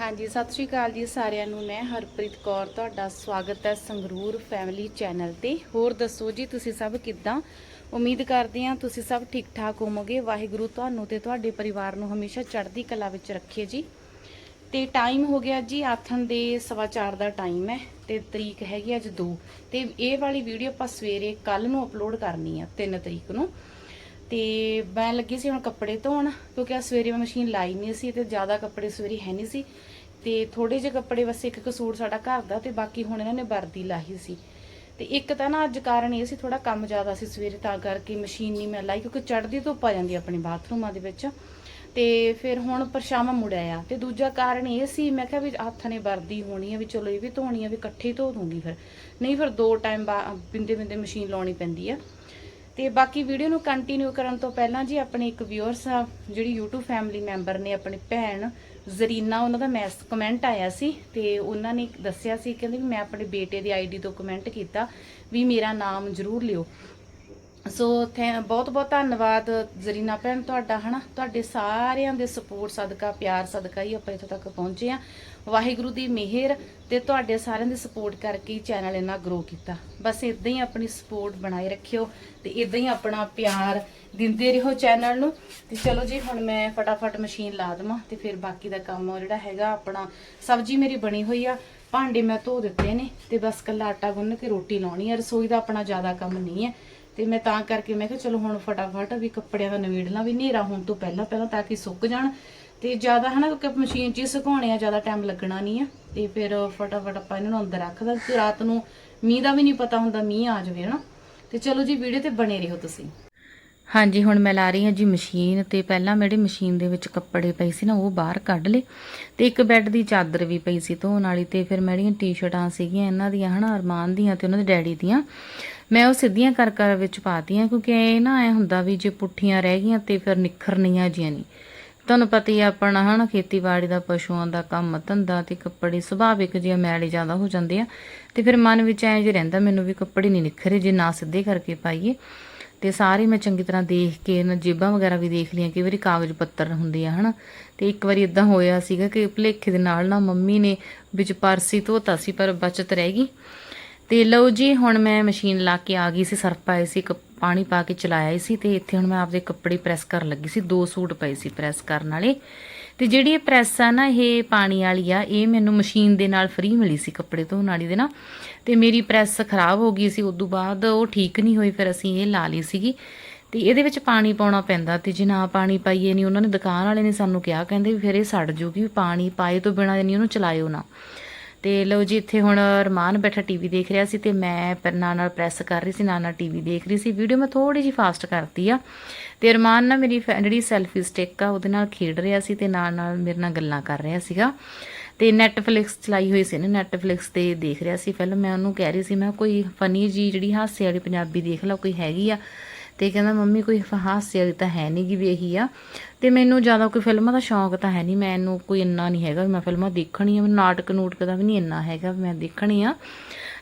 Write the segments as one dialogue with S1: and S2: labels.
S1: ਹਾਂਜੀ, ਸਤਿ ਸ਼੍ਰੀ ਅਕਾਲ ਜੀ ਸਾਰਿਆਂ ਨੂੰ। ਮੈਂ ਹਰਪ੍ਰੀਤ ਕੌਰ, ਤੁਹਾਡਾ ਸਵਾਗਤ ਹੈ ਸੰਗਰੂਰ ਫੈਮਿਲੀ ਚੈਨਲ ਤੇ। ਹੋਰ ਦੱਸੋ ਜੀ, ਤੁਸੀਂ ਸਭ ਕਿੱਦਾਂ? ਉਮੀਦ ਕਰਦੇ ਹਾਂ ਤੁਸੀਂ ਸਭ ਠੀਕ ਠਾਕ ਹੋਵੋਗੇ। ਵਾਹਿਗੁਰੂ ਤੁਹਾਨੂੰ ਤੇ ਤੁਹਾਡੇ ਪਰਿਵਾਰ ਨੂੰ ਹਮੇਸ਼ਾ ਚੜ੍ਹਦੀ ਕਲਾ ਵਿੱਚ ਰੱਖੇ ਜੀ। ਤੇ ਟਾਈਮ ਹੋ ਗਿਆ ਜੀ, ਆਥਣ ਦੇ ਸਵਾ ਚਾਰ ਦਾ ਟਾਈਮ ਹੈ ਤੇ ਤਰੀਕ ਹੈਗੀ ਅੱਜ 2 ਤੇ ਇਹ ਵਾਲੀ ਵੀਡੀਓ ਆਪਾਂ ਸਵੇਰੇ ਕੱਲ ਨੂੰ ਅਪਲੋਡ ਕਰਨੀ ਆ 3 ਤਰੀਕ ਨੂੰ। ਤੇ ਮੈਂ ਲੱਗੀ ਸੀ ਹੁਣ ਕੱਪੜੇ ਧੋਣ, ਕਿਉਂਕਿ ਆ ਸਵੇਰੇ ਮੈਂ ਮਸ਼ੀਨ ਲਾਈ ਨਹੀਂ ਸੀ ਤੇ ਜ਼ਿਆਦਾ ਕੱਪੜੇ ਸਵੇਰੇ ਹੈ ਨਹੀਂ ਸੀ। ਤੇ ਥੋੜੇ ਜਿਹੇ ਕੱਪੜੇ ਬਸ ਇੱਕ ਇੱਕ ਸੂਟ ਸਾਡਾ ਘਰ ਦਾ ਤੇ ਬਾਕੀ ਹੁਣ ਇਹਨਾਂ ਨੇ ਵਰਦੀ ਲਾਹੀ ਸੀ। ਤੇ ਇੱਕ ਤਾਂ ਨਾ ਅੱਜ ਕਾਰਨ ਇਹ ਸੀ ਥੋੜਾ ਕੰਮ ਜ਼ਿਆਦਾ ਸੀ ਸਵੇਰੇ, ਤਾਂ ਕਰਕੇ ਮਸ਼ੀਨ ਨਹੀਂ ਮੈਂ ਲਾਈ, ਕਿਉਂਕਿ ਚੜਦੀ ਧੁੱਪ ਆ ਜਾਂਦੀ ਆਪਣੇ ਬਾਥਰੂਮਾਂ ਦੇ ਵਿੱਚ। ਤੇ ਫਿਰ ਹੁਣ ਪਰਛਾਵਾਂ ਮੁੜਿਆ ਆ ਤੇ ਦੂਜਾ ਕਾਰਨ ਇਹ ਸੀ, ਮੈਂ ਕਿਹਾ ਵੀ ਹੱਥ ਨੇ ਵਰਦੀ ਹੋਣੀ ਆ ਵੀ ਚਲੋ ਇਹ ਵੀ ਧੋਣੀ ਆ, ਵੀ ਇਕੱਠੇ ਧੋ ਦੂੰਗੀ ਫਿਰ। ਨਹੀਂ ਫਿਰ ਦੋ ਟਾਈਮ ਬਿੰਦੇ ਬਿੰਦੇ ਮਸ਼ੀਨ ਲਾਉਣੀ ਪੈਂਦੀ ਆ। ਤੇ ਬਾਕੀ ਵੀਡੀਓ ਨੂੰ ਕੰਟੀਨਿਊ ਕਰਨ ਤੋਂ ਪਹਿਲਾਂ ਜੀ ਆਪਣੇ ਇੱਕ ਵਿਊਅਰ ਸਾਹਿਬ ਜਿਹੜੀ YouTube ਫੈਮਿਲੀ ਮੈਂਬਰ ਨੇ ਆਪਣੀ ਭੈਣ ਜ਼ਰੀਨਾ, ਉਹਨਾਂ ਦਾ ਮੈਸ ਕਮੈਂਟ ਆਇਆ ਸੀ ਤੇ ਉਹਨਾਂ ਨੇ ਦੱਸਿਆ ਸੀ, ਕਹਿੰਦੇ ਵੀ ਮੈਂ ਆਪਣੇ ਬੇਟੇ ਦੀ ਆਈਡੀ ਤੋਂ ਕਮੈਂਟ ਕੀਤਾ, ਵੀ ਮੇਰਾ ਨਾਮ ਜ਼ਰੂਰ ਲਿਓ। ਸੋ ਥੈਂ ਬਹੁਤ ਬਹੁਤ ਧੰਨਵਾਦ ਜ਼ਰੀਨਾ ਭੈਣ ਤੁਹਾਡਾ, ਹਨਾ? ਤੁਹਾਡੇ ਸਾਰਿਆਂ ਦੇ ਸਪੋਰਟ ਸਦਕਾ, ਪਿਆਰ ਸਦਕਾ ਹੀ ਆਪਾਂ ਇੱਥੋਂ ਤੱਕ ਪਹੁੰਚੇ ਆ ਵਾਹਿਗੁਰੂ ਦੀ ਮਿਹਰ ਤੇ ਤੁਹਾਡੇ ਸਾਰਿਆਂ ਦੀ ਸਪੋਰਟ ਕਰਕੇ ਹੀ ਚੈਨਲ ਇੰਨਾ ਗਰੋ ਕੀਤਾ। ਬਸ ਇਦਾਂ ਹੀ ਆਪਣੀ ਸਪੋਰਟ ਬਣਾਏ ਰੱਖਿਓ ਤੇ ਇਦਾਂ ਹੀ ਆਪਣਾ ਪਿਆਰ ਦਿੰਦੇ ਰਹੋ ਚੈਨਲ ਨੂੰ। ਤੇ ਚਲੋ ਜੀ, ਹੁਣ ਮੈਂ ਫਟਾਫਟ ਮਸ਼ੀਨ ਲਾ ਦਵਾਂ ਤੇ ਫਿਰ ਬਾਕੀ ਦਾ ਕੰਮ ਜਿਹੜਾ ਹੈਗਾ ਆਪਣਾ ਸਬਜ਼ੀ ਮੇਰੀ ਬਣੀ ਹੋਈ ਆ। ਭਾਂਡੇ ਮੈਂ ਧੋ ਦਿੱਤੇ ਨੇ ਤੇ ਬਸ ਕੱਲਾ ਆਟਾ ਗੁੰਨ ਕੇ ਰੋਟੀ ਲਾਉਣੀ ਆ। ਰਸੋਈ ਦਾ ਆਪਣਾ ਜ਼ਿਆਦਾ ਕੰਮ ਨਹੀਂ ਹੈ। ਤੇ ਮੈਂ ਤਾਂ ਕਰਕੇ ਮੈਂ ਕਿਹਾ ਚਲੋ ਹੁਣ ਫਟਾਫਟ ਵੀ ਕੱਪੜਿਆਂ ਦਾ ਨਵੇੜਨਾ ਵੀ ਹਨੇਰਾ ਹੋਣ ਤੋਂ ਪਹਿਲਾਂ ਪਹਿਲਾਂ ਤਾਂ ਕਿ ਸੁੱਕ ਜਾਣ। ਤੇ ਜ਼ਿਆਦਾ ਹਨਾ, ਕਿਉਂਕਿ ਮਸ਼ੀਨ 'ਚ ਹੀ ਸੁਕਾਉਣੇ ਆ, ਜ਼ਿਆਦਾ ਟਾਈਮ ਲੱਗਣਾ ਨਹੀਂ ਆ। ਤੇ ਫਿਰ ਫਟਾਫਟ ਆਪਾਂ ਇਹਨਾਂ ਨੂੰ ਅੰਦਰ ਰੱਖਦਾ ਰਾਤ ਨੂੰ ਮੀਂਹ ਦਾ ਵੀ ਨਹੀਂ ਪਤਾ ਹੁੰਦਾ, ਮੀਂਹ ਆ ਜਾਵੇ ਹਨਾ। ਤੇ ਚਲੋ ਜੀ, ਵੀਡੀਓ ਤੇ ਬਣੇ ਰਹੋ ਤੁਸੀਂ। ਹਾਂਜੀ, ਹੁਣ ਮੈਂ ਲਾ ਰਹੀ ਹਾਂ ਜੀ ਮਸ਼ੀਨ ਤੇ ਪਹਿਲਾਂ ਮੇਰੇ ਮਸ਼ੀਨ ਦੇ ਵਿੱਚ ਕੱਪੜੇ ਪਏ ਸੀ ਨਾ, ਉਹ ਬਾਹਰ ਕੱਢ ਲਏ। ਤੇ ਇੱਕ ਬੈੱਡ ਦੀ ਚਾਦਰ ਵੀ ਪਈ ਸੀ ਧੋਣ ਵਾਲੀ ਤੇ ਫਿਰ ਮੇਰੀਆਂ ਟੀ-ਸ਼ਰਟਾਂ ਸੀਗੀਆਂ, ਇਹਨਾਂ ਦੀਆਂ ਹਨਾ, ਅਰਮਾਨ ਦੀਆਂ ਤੇ ਉਹਨਾਂ ਦੇ ਡੈਡੀ ਦੀਆਂ। ਮੈਂ ਉਹ ਸਿੱਧੀਆਂ ਕਰ ਕਰ ਵਿੱਚ ਪਾਤੀਆਂ, ਕਿਉਂਕਿ ਇਹ ਨਾ, ਐ ਹੁੰਦਾ ਵੀ ਜੇ ਪੁੱਠੀਆਂ ਰਹਿ ਗਈਆਂ ਤੇ ਫਿਰ ਨਿਖਰਨੀਆਂ ਜੀਆਂ ਨਹੀਂ। ਤੁਹਾਨੂੰ ਪਤਾ ਹੀ ਆਪਣਾ ਹਨਾ, ਖੇਤੀਬਾੜੀ ਦਾ, ਪਸ਼ੂਆਂ ਦਾ ਕੰਮ, ਧੰਦਾ ਤੇ ਕੱਪੜੇ ਸੁਭਾਵਿਕ ਜਿਹਾ ਮੈਲੇ ਜ਼ਿਆਦਾ ਹੋ ਜਾਂਦੇ ਆ। ਤੇ ਫਿਰ ਮਨ ਵਿੱਚ ਐਂ ਜਿਹਾ ਰਹਿੰਦਾ, ਮੈਨੂੰ ਵੀ ਕੱਪੜੇ ਨਹੀਂ ਨਿਖਰੇ, ਜੇ ਨਾ ਸਿੱਧੇ ਕਰਕੇ ਪਾਈਏ। ਤੇ ਸਾਰੇ ਮੈਂ ਚੰਗੀ ਤਰ੍ਹਾਂ ਦੇਖ ਕੇ, ਨਾ ਜੇਬਾਂ ਵਗੈਰਾ ਵੀ ਦੇਖ ਲਈਆਂ, ਕਈ ਵਾਰੀ ਕਾਗਜ਼ ਪੱਤਰ ਹੁੰਦੇ ਆ, ਹਨਾ। ਤੇ ਇੱਕ ਵਾਰੀ ਇਦਾਂ ਹੋਇਆ ਸੀਗਾ ਕਿ ਭੁਲੇਖੇ ਦੇ ਨਾਲ ਨਾ ਮੰਮੀ ਨੇ ਵਿੱਚ ਪਰਸੀ ਧੋਤਾ ਸੀ, ਪਰ ਬਚਤ ਰਹਿ ਗਈ। ਤੇ ਲਓ ਜੀ, ਹੁਣ ਮੈਂ ਮਸ਼ੀਨ ਲਾ ਕੇ ਆ ਗਈ ਸੀ, ਸਰਫ ਪਾਏ ਸੀ ਕ- ਪਾਣੀ ਪਾ ਕੇ ਚਲਾਇਆ ਸੀ ਤੇ ਇੱਥੇ ਹੁਣ ਮੈਂ ਆਪਦੇ ਕੱਪੜੇ ਪ੍ਰੈਸ ਕਰਨ ਲੱਗੀ ਸੀ, ਦੋ ਸੂਟ ਪਏ ਸੀ ਪ੍ਰੈਸ ਕਰਨ ਵਾਲੇ। ਤੇ ਜਿਹੜੀ ਇਹ ਪ੍ਰੈਸ ਆ ਨਾ, ਇਹ ਪਾਣੀ ਵਾਲੀ ਆ, ਇਹ ਮੈਨੂੰ ਮਸ਼ੀਨ ਦੇ ਨਾਲ ਫ੍ਰੀ ਮਿਲੀ ਸੀ ਕੱਪੜੇ ਧੋਣ ਵਾਲੀ ਦੇ ਨਾ ਤੇ ਮੇਰੀ ਪ੍ਰੈਸ ਖਰਾਬ ਹੋ ਗਈ ਸੀ, ਉਦੋਂ ਬਾਅਦ ਉਹ ਠੀਕ ਨਹੀਂ ਹੋਈ, ਫਿਰ ਅਸੀਂ ਇਹ ਲਾ ਲਈ ਸੀਗੀ। ਤੇ ਇਹਦੇ ਵਿੱਚ ਪਾਣੀ ਪਾਉਣਾ ਪੈਂਦਾ ਤੇ ਜੇ ਨਾ ਪਾਣੀ ਪਾਈਏ ਨਹੀਂ ਉਹਨਾਂ ਨੇ ਦੁਕਾਨ ਵਾਲੇ ਨੇ ਸਾਨੂੰ ਕਿਹਾ, ਕਹਿੰਦੇ ਵੀ ਫਿਰ ਇਹ ਸੜ ਜੂਗੀ, ਵੀ ਪਾਣੀ ਪਾਏ ਤੋਂ ਬਿਨਾਂ ਨਹੀਂ ਉਹਨੂੰ ਚਲਾਇਓ ਨਾ। ਤੇ ਲਓ ਜੀ, ਇੱਥੇ ਹੁਣ ਰਮਾਨ ਬੈਠਾ ਟੀਵੀ ਦੇਖ ਰਿਹਾ ਸੀ ਤੇ ਮੈਂ ਪਰ ਨਾਲ ਨਾਲ ਪ੍ਰੈਸ ਕਰ ਰਹੀ ਸੀ, ਨਾਲ ਨਾਲ ਟੀਵੀ ਦੇਖ ਰਹੀ ਸੀ। ਵੀਡੀਓ ਮੈਂ ਥੋੜੀ ਜੀ ਫਾਸਟ ਕਰਤੀ ਆ। ਤੇ ਰਮਾਨ ਨਾ ਮੇਰੀ ਫੈ- ਜਿਹੜੀ ਸੈਲਫੀ ਸਟਿੱਕ ਆ, ਉਹਦੇ ਨਾਲ ਖੇਡ ਰਿਹਾ ਸੀ ਤੇ ਨਾਲ ਨਾਲ ਮੇਰੇ ਨਾਲ ਗੱਲਾਂ ਕਰ ਰਿਹਾ ਸੀਗਾ। ਤੇ ਨੈਟਫਲਿਕਸ ਚਲਾਈ ਹੋਈ ਸੀ ਨਾ ਨੈਟਫਲਿਕਸ ਤੇ ਦੇਖ ਰਿਹਾ ਸੀ। ਫਿਲਮ ਮੈਂ ਉਹਨੂੰ ਕਹਿ ਰਹੀ ਸੀ, ਮੈਂ ਕੋਈ ਫਨੀ ਜੀ ਜਿਹੜੀ ਹਾਸੇ ਵਾਲੀ ਪੰਜਾਬੀ ਦੇਖ ਲਾ, ਕੋਈ ਹੈਗੀ ਆ। ਤੇ ਕਹਿੰਦਾ, ਮੰਮੀ, ਕੋਈ ਫ- ਹਾਸੇ ਵਾਲੀ ਤਾਂ ਹੈ ਨਹੀਂ ਗੀ ਵੀ ਇਹੀ ਆ। ਤੇ ਮੈਨੂੰ ਜ਼ਿਆਦਾ ਕੋਈ ਫਿਲਮਾਂ ਦਾ ਸ਼ੌਂਕ ਤਾਂ ਹੈ ਨਹੀਂ ਮੈਨੂੰ ਕੋਈ ਇੰਨਾ ਨਹੀਂ ਹੈਗਾ ਵੀ ਮੈਂ ਫਿਲਮਾਂ ਦੇਖਣੀ ਆ। ਮੈਨੂੰ ਨਾਟਕ ਨੂਟਕ ਦਾ ਵੀ ਨਹੀਂ ਇੰਨਾ ਹੈਗਾ ਵੀ ਮੈਂ ਦੇਖਣੀ ਆ।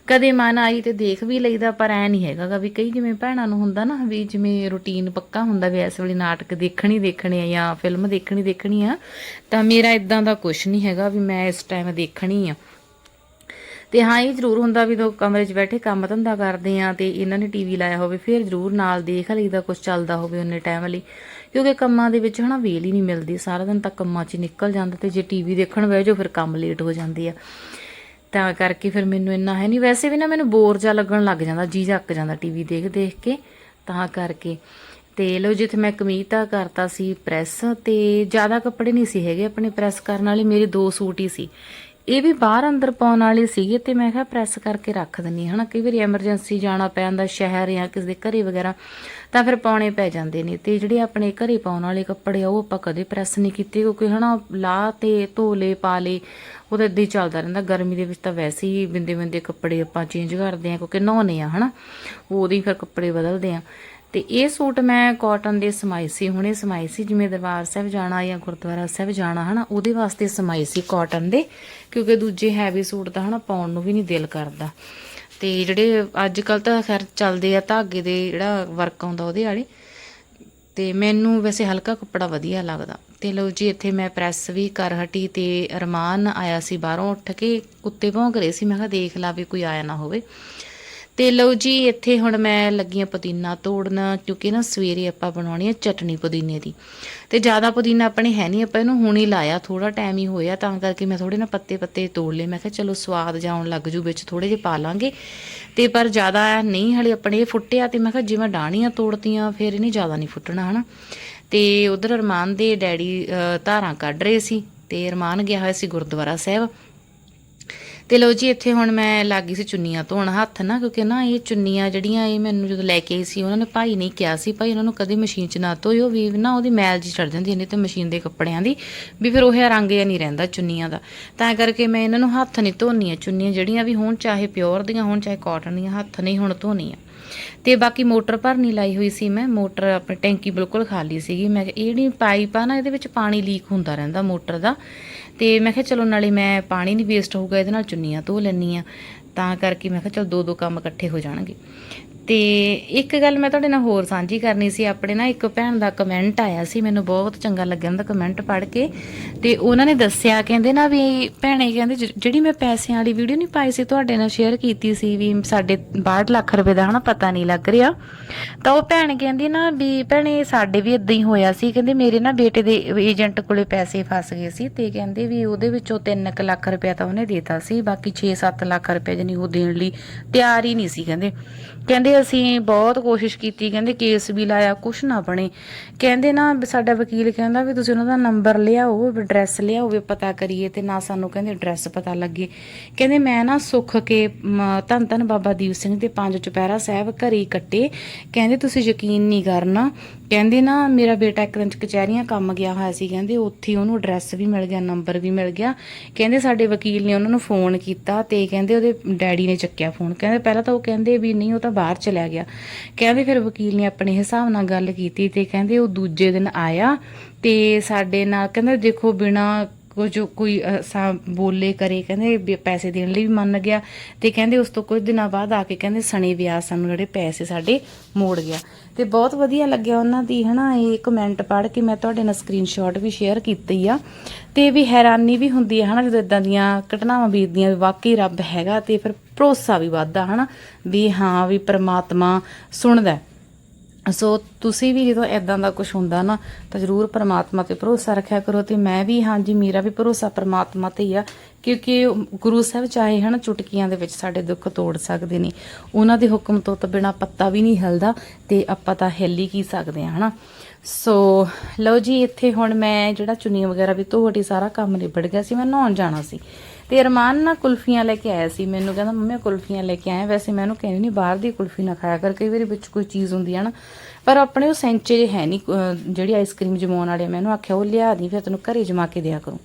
S1: ਕਦੇ ਮਨ ਆਈ ਤੇ ਦੇਖ ਵੀ ਲਈਦਾ, ਪਰ ਐ ਨਹੀਂ ਹੈਗਾ ਗਾ ਵੀ ਕਈ ਜਿਵੇਂ ਭੈਣਾਂ ਨੂੰ ਹੁੰਦਾ ਨਾ ਵੀ ਜਿਵੇਂ ਰੁਟੀਨ ਪੱਕਾ ਹੁੰਦਾ ਵੀ ਇਸ ਵੇਲੇ ਨਾਟਕ ਦੇਖਣੀ, ਦੇਖਣੇ ਆ ਜਾਂ ਫਿਲਮ ਦੇਖਣੀ ਦੇਖਣੀ ਆ, ਤਾਂ ਮੇਰਾ ਇਦਾਂ ਦਾ ਕੁਝ ਨਹੀਂ ਹੈਗਾ ਵੀ ਮੈਂ ਇਸ ਟਾਈਮ ਦੇਖਣੀ ਆ। ਤੇ ਹਾਂ, ਇਹ ਜ਼ਰੂਰ ਹੁੰਦਾ ਵੀ ਦੋ ਕਮਰੇ 'ਚ ਬੈਠੇ ਕੰਮ ਧੰਦਾ ਕਰਦੇ ਆ ਤੇ ਇਹਨਾਂ ਨੇ ਟੀਵੀ ਲਾਇਆ ਹੋਵੇ, ਫਿਰ ਜ਼ਰੂਰ ਨਾਲ ਦੇਖ ਲਈਦਾ ਕੁਝ ਚੱਲਦਾ ਹੋਵੇ ਉਹਨੇ ਟਾਈਮ ਲਈ। ਕਿਉਂਕਿ ਕੰਮਾਂ ਦੇ ਵਿੱਚ ਹਨਾ ਵੇਲ ਹੀ ਨਹੀਂ ਮਿਲਦੀ, ਸਾਰਾ ਦਿਨ ਤਾਂ ਕੰਮਾਂ 'ਚ ਨਿਕਲ ਜਾਂਦਾ ਤੇ ਜੇ ਟੀਵੀ ਦੇਖਣ ਬਹਿ ਜਾਓ ਫਿਰ ਕੰਮ ਲੇਟ ਹੋ ਜਾਂਦੀ ਆ। ਤਾਂ ਕਰਕੇ ਫਿਰ ਮੈਨੂੰ ਇੰਨਾ ਹੈ ਨਹੀਂ। ਵੈਸੇ ਵੀ ਨਾ ਮੈਨੂੰ ਬੋਰ ਜਿਹਾ ਲੱਗਣ ਲੱਗ ਜਾਂਦਾ, ਜੀ ਜੱਕ ਜਾਂਦਾ ਟੀਵੀ ਦੇਖ ਦੇਖ ਕੇ, ਤਾਂ ਕਰਕੇ। ਤੇ ਲੋ ਜਿੱਥੇ ਮੈਂ ਕਮੀਜ਼ ਤਾਂ ਕਰਤਾ ਸੀ ਪ੍ਰੈਸ ਤੇ ਜ਼ਿਆਦਾ ਕੱਪੜੇ ਨਹੀਂ ਸੀ ਹੈਗੇ ਆਪਣੇ ਪ੍ਰੈਸ ਕਰਨ ਵਾਲੇ, ਮੇਰੇ ਦੋ ਸੂਟ ਹੀ ਸੀ। ਇਹ ਵੀ ਬਾਹਰ ਅੰਦਰ ਪਾਉਣ ਵਾਲੇ ਸੀਗੇ ਤੇ ਮੈਂ ਕਿਹਾ ਪ੍ਰੈਸ ਕਰਕੇ ਰੱਖ ਦਿੰਨੀ ਹਨਾ? ਕਈ ਵਾਰੀ ਐਮਰਜੈਂਸੀ ਜਾਣਾ ਪੈ ਜਾਂਦਾ, ਸ਼ਹਿਰ ਜਾਂ ਕਿਸੇ ਦੇ ਘਰੇ ਵਗੈਰਾ, ਤਾਂ ਫਿਰ ਪਾਉਣੇ ਪੈ ਜਾਂਦੇ ਨੇ। ਤੇ ਜਿਹੜੇ ਆਪਣੇ ਘਰੇ ਪਾਉਣ ਵਾਲੇ ਕੱਪੜੇ ਆ, ਉਹ ਆਪਾਂ ਕਦੇ ਪ੍ਰੈਸ ਨਹੀਂ ਕੀਤੇ, ਕਿਉਂਕਿ, ਹਨਾ ਲਾ ਤੇ ਧੋ ਲੇ ਪਾ ਲੇ ਉਹ ਤਾਂ ਏਦਾਂ ਹੀ ਚੱਲਦਾ ਰਹਿੰਦਾ। ਗਰਮੀ ਦੇ ਵਿੱਚ ਤਾਂ ਵੈਸੇ ਹੀ ਬਿੰਦੇ ਬਿੰਦੇ ਕੱਪੜੇ ਆਪਾਂ ਚੇਂਜ ਕਰਦੇ ਆ ਕਿਉਂਕਿ ਨਹਾਉਣੇ ਆ ਹਨਾ? ਉਹਦੇ ਹੀ ਫਿਰ ਕੱਪੜੇ ਬਦਲਦੇ ਆ ਤੇ ਇਹ ਸੂਟ ਮੈਂ ਕਾਟਨ ਦੇ ਸਮਾਈ ਸੀ, ਹੁਣੇ ਸਮਾਈ ਸੀ, ਜਿਵੇਂ ਦਰਬਾਰ ਸਾਹਿਬ ਜਾਣਾ ਜਾਂ ਗੁਰਦੁਆਰਾ ਸਾਹਿਬ ਜਾਣਾ, ਹਨਾ, ਉਹਦੇ ਵਾਸਤੇ ਸਮਾਈ ਸੀ ਕਾਟਨ ਦੇ, ਕਿਉਂਕਿ ਦੂਜੇ ਹੈਵੀ ਸੂਟ ਤਾਂ, ਹਨਾ, ਪਾਉਣ ਨੂੰ ਵੀ ਨਹੀਂ ਦਿਲ ਕਰਦਾ। ਤੇ ਜਿਹੜੇ ਅੱਜ ਕੱਲ ਤਾਂ ਖੈਰ ਚੱਲਦੇ ਆ ਧਾਗੇ ਦੇ ਜਿਹੜਾ ਵਰਕ ਆਉਂਦਾ ਉਹਦੇ ਵਾਲੇ, ਤੇ ਮੈਨੂੰ ਵੈਸੇ ਹਲਕਾ ਕੱਪੜਾ ਵਧੀਆ ਲੱਗਦਾ। ਤੇ ਲਓ ਜੀ, ਇੱਥੇ ਮੈਂ ਪ੍ਰੈਸ ਵੀ ਕਰ ਹਟੀ ਤੇ ਅਰਮਾਨ ਆਇਆ ਸੀ ਬਾਹਰੋਂ ਉੱਠ ਕੇ ਕੁੱਤੇ ਭੌਂਕ ਰਹੇ ਸੀ, ਮੈਂ ਕਿਹਾ ਦੇਖ ਲਾ ਵੀ ਕੋਈ ਆਇਆ ਨਾ ਹੋਵੇ। ਤੇ ਲਓ ਜੀ, ਇੱਥੇ ਹੁਣ ਮੈਂ ਲੱਗੀਆਂ ਪੁਦੀਨਾ ਤੋੜਨ, ਕਿਉਂਕਿ ਨਾ ਸਵੇਰੇ ਆਪਾਂ ਬਣਾਉਣੀ ਆ ਚਟਨੀ ਪੁਦੀਨੇ ਦੀ। ਤੇ ਜ਼ਿਆਦਾ ਪੁਦੀਨਾ ਆਪਣੇ ਹੈ ਨਹੀਂ, ਆਪਾਂ ਇਹਨੂੰ ਹੁਣ ਹੀ ਲਾਇਆ ਥੋੜਾ ਟਾਈਮ ਹੀ ਹੋਇਆ, ਤਾਂ ਕਰਕੇ ਮੈਂ ਥੋੜੇ ਨਾ ਪੱਤੇ ਪੱਤੇ ਤੋੜ ਲਏ। ਮੈਂ ਕਿਹਾ ਚਲੋ ਸਵਾਦ ਜਾਉਣ ਲੱਗ ਜੂ ਵਿੱਚ ਥੋੜੇ ਜਿਹੇ ਪਾ ਲਾਂਗੇ। ਤੇ ਪਰ ਜ਼ਿਆਦਾ ਨਹੀਂ, ਹਲੇ ਆਪਣੇ ਇਹ ਫੁੱਟਿਆ ਤੇ ਮੈਂ ਕਿਹਾ ਜਿਵੇਂ ਡਾਣੀਆਂ ਤੋੜਤੀਆਂ, ਫਿਰ ਇਹਨੇ ਜ਼ਿਆਦਾ ਨਹੀਂ ਫੁੱਟਣਾ, ਹਨਾ। ਤੇ ਉਧਰ ਅਰਮਾਨ ਦੇ ਡੈਡੀ ਧਾਰਾਂ ਕੱਢ ਰਹੇ ਸੀ, ਤੇ ਅਰਮਾਨ ਗਿਆ ਹੋਇਆ ਸੀ ਗੁਰਦੁਆਰਾ ਸਾਹਿਬ। ਤੇ ਲਓ ਜੀ, ਇੱਥੇ ਹੁਣ ਮੈਂ ਲੱਗੀ ਸੀ ਚੁੰਨੀਆਂ ਧੋਣ ਹੱਥ ਨਾ, ਕਿਉਂਕਿ ਨਾ ਇਹ ਚੁੰਨੀਆਂ ਜਿਹੜੀਆਂ ਇਹ ਮੈਨੂੰ ਜਦੋਂ ਲੈ ਕੇ ਆਈ ਸੀ, ਉਹਨਾਂ ਨੇ ਭਾਈ ਨਹੀਂ ਕਿਹਾ ਸੀ, ਭਾਈ ਉਹਨਾਂ ਨੂੰ ਕਦੇ ਮਸ਼ੀਨ 'ਚ ਨਾ ਧੋਇਓ, ਵੀ ਨਾ ਉਹਦੀ ਮੈਲ ਜੀ ਚੜ ਜਾਂਦੀ ਹੈ ਨਹੀਂ ਤੇ ਮਸ਼ੀਨ ਦੇ ਕੱਪੜਿਆਂ ਦੀ, ਵੀ ਫਿਰ ਉਹ ਰੰਗ ਜਿਹਾ ਨਹੀਂ ਰਹਿੰਦਾ ਚੁੰਨੀਆਂ ਦਾ। ਤਾਂ ਕਰਕੇ ਮੈਂ ਇਹਨਾਂ ਨੂੰ ਹੱਥ ਨਹੀਂ ਧੋਣੀਆਂ ਚੁੰਨੀਆਂ ਜਿਹੜੀਆਂ ਵੀ ਹੋਣ, ਚਾਹੇ ਪਿਓਰ ਦੀਆਂ ਹੋਣ, ਚਾਹੇ ਕਾਟਨ ਦੀਆਂ, ਹੱਥ ਨਹੀਂ ਹੁਣ ਧੋਣੀਆਂ। ਤੇ ਬਾਕੀ ਮੋਟਰ ਭਰਨੀ ਲਾਈ ਹੋਈ ਸੀ ਮੈਂ, ਮੋਟਰ ਆਪਣੀ ਟੈਂਕੀ ਬਿਲਕੁਲ ਖਾਲੀ ਸੀਗੀ। ਮੈਂ ਕਿਹਾ ਇਹ ਜਿਹੜੀ ਪਾਈਪ ਆ ਨਾ, ਇਹਦੇ ਵਿੱਚ ਪਾਣੀ ਲੀਕ ਹੁੰਦਾ ਰਹਿੰਦਾ ਮੋਟਰ ਦਾ। ਤੇ ਮੈਂ ਕਿਹਾ ਚਲੋ ਨਾਲੇ ਮੈਂ ਪਾਣੀ ਨਹੀਂ ਵੇਸਟ ਹੋਊਗਾ, ਇਹਦੇ ਨਾਲ ਚੁੰਨੀਆਂ ਧੋ ਲੈਣੀ ਆ ਤਾਂ ਕਰਕੇ ਮੈਂ ਕਿਹਾ ਚਲ ਦੋ ਦੋ ਕੰਮ ਇਕੱਠੇ ਹੋ ਜਾਣਗੇ। ਤੇ ਇੱਕ ਗੱਲ ਮੈਂ ਤੁਹਾਡੇ ਨਾਲ ਹੋਰ ਸਾਂਝੀ ਕਰਨੀ ਸੀ, ਆਪਣੇ ਨਾ ਇੱਕ ਭੈਣ ਦਾ ਕਮੈਂਟ ਆਇਆ ਸੀ, ਮੈਨੂੰ ਬਹੁਤ ਚੰਗਾ ਲੱਗਿਆ ਉਹਦਾ ਕਮੈਂਟ ਪੜ੍ਹ ਕੇ, ਤੇ ਉਹਨਾਂ ਨੇ ਦੱਸਿਆ, ਕਹਿੰਦੇ ਨਾ ਵੀ ਭੈਣੇ ਕਹਿੰਦੇ ਜਿਹੜੀ ਮੈਂ ਪੈਸਿਆਂ ਵਾਲੀ ਵੀਡੀਓ ਨਹੀਂ ਪਾਈ ਸੀ, ਤੁਹਾਡੇ ਨਾਲ ਸ਼ੇਅਰ ਕੀਤੀ ਸੀ ਵੀ ਸਾਡੇ 62 ਲੱਖ ਰੁਪਏ ਦਾ ਹਨਾ ਪਤਾ ਨਹੀਂ ਲੱਗ ਰਿਹਾ, ਤਾਂ ਉਹ ਭੈਣ ਕਹਿੰਦੀ ਨਾ ਵੀ ਭੈਣੇ ਸਾਡੇ ਵੀ ਇਦਾਂ ਹੀ ਹੋਇਆ ਸੀ, ਕਹਿੰਦੇ ਮੇਰੇ ਨਾ ਬੇਟੇ ਦੇ ਏਜੰਟ ਕੋਲੇ ਪੈਸੇ ਫਸ ਗਏ ਸੀ, ਤੇ ਕਹਿੰਦੇ ਵੀ ਉਹਦੇ ਵਿੱਚੋਂ 3 ਲੱਖ ਰੁਪਏ ਤਾਂ ਉਹਨੇ ਦੇਤਾ ਸੀ, ਬਾਕੀ 6-7 ਲੱਖ ਰੁਪਏ ਜਨੀ ਉਹ ਦੇਣ ਲਈ ਤਿਆਰ ਹੀ ਨਹੀਂ ਸੀ, ਕਹਿੰਦੇ ਕਹਿੰਦੇ ਅਸੀਂ ਬਹੁਤ ਕੋਸ਼ਿਸ਼ ਕੀਤੀ, ਕਹਿੰਦੇ ਕੇਸ ਵੀ ਲਾਇਆ, ਕੁਛ ਨਾ ਬਣੇ। ਕਹਿੰਦੇ ਨਾ ਸਾਡਾ ਵਕੀਲ ਕਹਿੰਦਾ ਵੀ ਤੁਸੀਂ ਉਹਨਾਂ ਦਾ ਨੰਬਰ ਲਿਆਓ ਐਡਰੈਸ ਲਿਆਓ, ਵੀ ਪਤਾ ਕਰੀਏ ਤੇ ਨਾ ਸਾਨੂੰ ਕਹਿੰਦੇ ਐਡਰੈਸ ਪਤਾ ਲੱਗੇ। ਕਹਿੰਦੇ ਮੈਂ ਨਾ ਸੁੱਖ ਕੇ ਧੰਨ ਧੰਨ ਬਾਬਾ ਦੀਪ ਸਿੰਘ ਦੇ ਪੰਜ ਚੁਪਹਿਰਾ ਸਾਹਿਬ ਘਰੇ ਕੱਟੇ। ਕਹਿੰਦੇ ਤੁਸੀਂ ਯਕੀਨ ਨਹੀਂ ਕਰਨਾ ਕਹਿੰਦੇ ਨਾ, ਮੇਰਾ ਬੇਟਾ ਇੱਕ ਦਿਨ ਚ ਕਚਹਿਰੀਆਂ ਕੰਮ ਗਿਆ ਹੋਇਆ ਸੀ, ਕਹਿੰਦੇ ਉੱਥੇ ਉਹਨੂੰ ਐਡਰੈਸ ਵੀ ਮਿਲ ਗਿਆ ਨੰਬਰ ਵੀ ਮਿਲ ਗਿਆ। ਕਹਿੰਦੇ ਸਾਡੇ ਵਕੀਲ ਨੇ ਉਹਨਾਂ ਨੂੰ ਫੋਨ ਕੀਤਾ ਤੇ ਕਹਿੰਦੇ ਉਹਦੇ ਡੈਡੀ ਨੇ ਚੱਕਿਆ ਫੋਨ ਕਹਿੰਦੇ ਪਹਿਲਾਂ ਤਾਂ ਉਹ ਕਹਿੰਦੇ ਵੀ ਨਹੀਂ, ਉਹ ਤਾਂ ਬਾਹਰ ਚਲਿਆ ਗਿਆ। ਕਹਿੰਦੇ ਫਿਰ ਵਕੀਲ ਨੇ ਆਪਣੇ ਹਿਸਾਬ ਨਾਲ ਗੱਲ ਕੀਤੀ ਤੇ ਕਹਿੰਦੇ ਉਹ ਦੂਜੇ ਦਿਨ ਆਇਆ ਤੇ ਸਾਡੇ ਨਾਲ, ਕਹਿੰਦਾ ਦੇਖੋ ਬਿਨਾ ਕੁਝ ਕੋਈ ਅ, ਸਾ ਬੋਲੇ ਕਰੇ ਕਹਿੰਦੇ ਪੈਸੇ ਦੇਣ ਲਈ ਵੀ ਮੰਨ ਗਿਆ ਤੇ ਕਹਿੰਦੇ ਉਸ ਤੋਂ ਕੁਝ ਦਿਨਾਂ ਬਾਅਦ ਆ ਕੇ ਕਹਿੰਦੇ ਸਣੇ ਵਿਆਹ ਸਾਨੂੰ ਜਿਹੜੇ ਪੈਸੇ ਸਾਡੇ ਮੋੜ ਗਿਆ। ਤੇ ਬਹੁਤ ਵਧੀਆ ਲੱਗਿਆ ਉਹਨਾਂ ਦੀ ਹਨਾ ਇਹ ਕਮੈਂਟ ਪੜ੍ਹ ਕੇ ਮੈਂ ਤੁਹਾਡੇ ਨਾਲ ਸਕਰੀਨਸ਼ਾਟ ਵੀ ਸ਼ੇਅਰ ਕੀਤੀ ਆ। ਤੇ ਵੀ ਹੈਰਾਨੀ ਵੀ ਹੁੰਦੀ ਹੈ ਹਨਾ ਜਦੋਂ ਇਦਾਂ ਦੀਆਂ ਘਟਨਾਵਾਂ ਬੀਤਦੀਆਂ ਵੀ ਵਾਕਈ ਰੱਬ ਹੈਗਾ ਤੇ ਫਿਰ ਭਰੋਸਾ ਵੀ ਵੱਧਦਾ ਹਨਾ ਵੀ ਹਾਂ ਵੀ ਪ੍ਰਮਾਤਮਾ ਸੁਣਦਾ। ਸੋ ਤੁਸੀਂ ਵੀ ਜਦੋਂ ਐਦਾਂ ਦਾ ਕੁਝ ਹੁੰਦਾ ਨਾ, ਤਾਂ ਜ਼ਰੂਰ ਪ੍ਰਮਾਤਮਾ ਤੇ ਭਰੋਸਾ ਰੱਖਿਆ ਕਰੋ ਤੇ ਮੈਂ ਵੀ ਹਾਂਜੀ ਮੇਰਾ ਵੀ ਭਰੋਸਾ ਪ੍ਰਮਾਤਮਾ ਤੇ ਹੀ ਆ, ਕਿਉਂਕਿ ਗੁਰੂ ਸਾਹਿਬ ਚਾਹੇ ਹਨ ਚੁਟਕੀਆਂ ਦੇ ਵਿੱਚ ਸਾਡੇ ਦੁੱਖ ਤੋੜ ਸਕਦੇ ਨੇ, ਉਹਨਾਂ ਦੇ ਹੁਕਮ ਤੋਂ ਤਾਂ ਬਿਨਾ ਪੱਤਾ ਵੀ ਨਹੀਂ ਹਿਲਦਾ ਤੇ ਆਪਾਂ ਤਾਂ ਹਿੱਲ ਹੀ ਕੀ ਸਕਦੇ ਆ, ਹਨਾ। ਸੋ ਲਓ ਜੀ, ਇੱਥੇ ਹੁਣ ਮੈਂ ਜਿਹੜਾ ਚੁੰਨੀਆਂ ਵਗੈਰਾ ਵੀ ਧੋ ਹਟੀ, ਸਾਰਾ ਕੰਮ ਨਿਬੜ ਗਿਆ ਸੀ, ਮੈਂ ਨਹਾਉਣ ਜਾਣਾ ਸੀ। ਤੇ ਅਰਮਾਨ ਨਾ ਕੁਲਫੀਆਂ ਲੈ ਕੇ ਆਇਆ ਸੀ, ਮੈਨੂੰ ਕਹਿੰਦਾ, ਮੰਮੀ ਕੁਲਫੀਆਂ ਲੈ ਕੇ ਆਇਆ, ਵੈਸੇ ਮੈਂ ਉਹਨੂੰ ਕਹਿੰਦੀ ਨਹੀਂ ਬਾਹਰ ਦੀ ਕੁਲਫੀ ਨਾ ਖਾਇਆ ਕਰ, ਕਈ ਵਾਰੀ ਵਿੱਚ ਕੋਈ ਚੀਜ਼ ਹੁੰਦੀ ਹੈ ਨਾ, ਪਰ ਆਪਣੇ ਉਹ ਸੈਂਚੇ ਹੈ ਨਹੀਂ ਜਿਹੜੀ ਆਈਸਕ੍ਰੀਮ ਜਮਾਉਣ ਵਾਲੇ ਮੈਨੂੰ ਆਖਿਆ, ਉਹ ਲਿਆ ਦੀ, ਫਿਰ ਤੈਨੂੰ ਘਰੇ ਜਮਾ ਕੇ ਦਿਆ ਕਰੂੰ।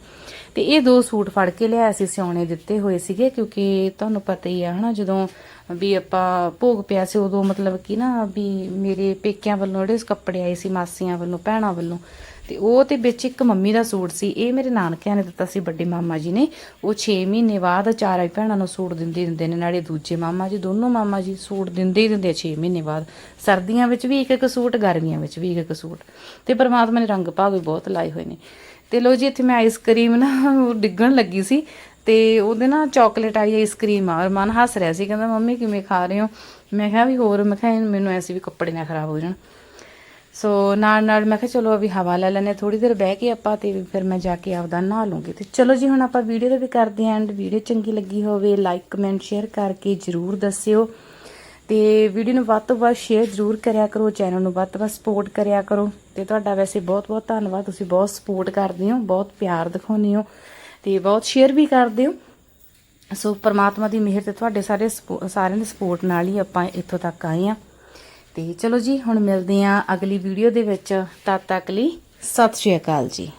S1: ਤੇ ਇਹ ਦੋ ਸੂਟ ਫੜ ਕੇ ਲਿਆਇਆ ਸੀ, ਸਿਉਣੇ ਦਿੱਤੇ ਹੋਏ ਸੀਗੇ, ਕਿਉਂਕਿ ਤੁਹਾਨੂੰ ਪਤਾ ਹੀ ਆ, ਹਨਾ, ਜਦੋਂ ਵੀ ਆਪਾਂ ਭੋਗ ਪਿਆ ਸੀ ਉਦੋਂ ਮਤਲਬ ਕਿ ਨਾ ਵੀ ਮੇਰੇ ਪੇਕਿਆਂ ਵੱਲੋਂ ਜਿਹੜੇ ਕੱਪੜੇ ਆਏ ਸੀ, ਮਾਸੀਆਂ ਵੱਲੋਂ, ਭੈਣਾਂ ਵੱਲੋਂ, ਤੇ ਉਹ ਤੇ ਵਿੱਚ ਇੱਕ ਮੰਮੀ ਦਾ ਸੂਟ ਸੀ। ਇਹ ਮੇਰੇ ਨਾਨਕਿਆਂ ਨੇ ਦਿੱਤਾ ਸੀ, ਵੱਡੇ ਮਾਮਾ ਜੀ ਨੇ। ਉਹ 6 ਮਹੀਨੇ ਬਾਅਦ ਚਾਰੇ ਭੈਣਾਂ ਨੂੰ ਸੂਟ ਦਿੰਦੇ ਦਿੰਦੇ ਨੇ, ਨਾਲੇ ਦੂਜੇ ਮਾਮਾ ਜੀ, ਦੋਨੋਂ ਮਾਮਾ ਜੀ ਸੂਟ ਦਿੰਦੇ ਹੀ ਦਿੰਦੇ 6 ਮਹੀਨੇ ਬਾਅਦ। ਸਰਦੀਆਂ ਵਿੱਚ ਵੀ ਇੱਕ ਇੱਕ ਸੂਟ, ਗਰਮੀਆਂ ਵਿੱਚ ਵੀ ਇੱਕ ਇੱਕ ਸੂਟ। ਤੇ ਪਰਮਾਤਮਾ ਨੇ ਰੰਗ ਭਾਗ ਵੀ ਬਹੁਤ ਲਾਏ ਹੋਏ ਨੇ। ਤੇ ਲੋ ਜੀ, ਇੱਥੇ ਮੈਂ ਆਈਸਕ੍ਰੀਮ ਨਾ ਡਿੱਗਣ ਲੱਗੀ ਸੀ। ਤੇ ਉਹਦੇ ਨਾ ਚਾਕਲੇਟ ਆਈ ਆਈਸਕ੍ਰੀਮ ਆ ਮਨ ਹੱਸ ਰਿਹਾ ਸੀ, ਕਹਿੰਦਾ, ਮੰਮੀ, ਕਿਵੇਂ ਖਾ ਰਹੇ ਹੋ? ਮੈਂ ਕਿਹਾ, ਵੀ ਹੋਰ। ਮੈਂ ਕਿਹਾ, ਮੈਨੂੰ ਐਸੀ ਵੀ ਕੱਪੜੇ ਨਾ ਖਰਾਬ ਹੋ ਜਾਣ। ਸੋ ਨਾਲ ਨਾਲ ਮੈਂ ਕਿਹਾ, ਚਲੋ, ਅਭੀ ਹਵਾ ਲੈ ਲੈਨੇ ਥੋੜੀ ਦੇਰ ਬਹਿ ਕੇ ਆਪਾਂ ਤੇ ਫਿਰ ਮੈਂ ਜਾ ਕੇ ਆਪਦਾ ਨਹਾ ਲੂੰਗੀ। ਤੇ ਚਲੋ ਜੀ, ਹੁਣ ਆਪਾਂ ਵੀਡੀਓ ਦਾ ਵੀ ਕਰਦੇ ਆਂ ਐਂਡ ਵੀਡੀਓ ਚੰਗੀ ਲੱਗੀ ਹੋਵੇ ਲਾਈਕ ਕਮੈਂਟ ਸ਼ੇਅਰ ਕਰਕੇ ਜਰੂਰ ਦੱਸਿਓ। ਤੇ ਵੀਡੀਓ ਨੂੰ ਵੱਧ ਤੋਂ ਵੱਧ ਸ਼ੇਅਰ ਜਰੂਰ ਕਰਿਆ ਕਰੋ ਚੈਨਲ ਨੂੰ ਵੱਧ ਤੋਂ ਵੱਧ ਸਪੋਰਟ ਕਰਿਆ ਕਰੋ। ਤੇ ਤੁਹਾਡਾ ਵੈਸੇ ਬਹੁਤ ਬਹੁਤ ਧੰਨਵਾਦ, ਤੁਸੀਂ ਬਹੁਤ ਸਪੋਰਟ ਕਰਦੇ ਹੋ, ਬਹੁਤ ਪਿਆਰ ਦਿਖਾਉਂਦੇ ਹੋ। ਤੇ ਬਹੁਤ ਸ਼ੇਅਰ ਵੀ ਕਰ ਦਿਓ ਸੋ ਪ੍ਰਮਾਤਮਾ ਦੀ ਮਿਹਰ ਤੇ ਤੁਹਾਡੇ ਸਾਰੇ ਸਪੋ- ਸਾਰਿਆਂ ਦੇ ਸਪੋਰਟ ਨਾਲ ਹੀ ਆਪਾਂ ਇੱਥੋਂ ਤੱਕ ਆਏ ਆ ਤੇ ਚਲੋ ਜੀ, ਹੁਣ ਮਿਲਦੇ ਆਂ ਅਗਲੀ ਵੀਡੀਓ ਦੇ ਵਿੱਚ। ਤਦ ਤੱਕ ਲਈ ਸਤਿ ਸ਼੍ਰੀ ਅਕਾਲ ਜੀ।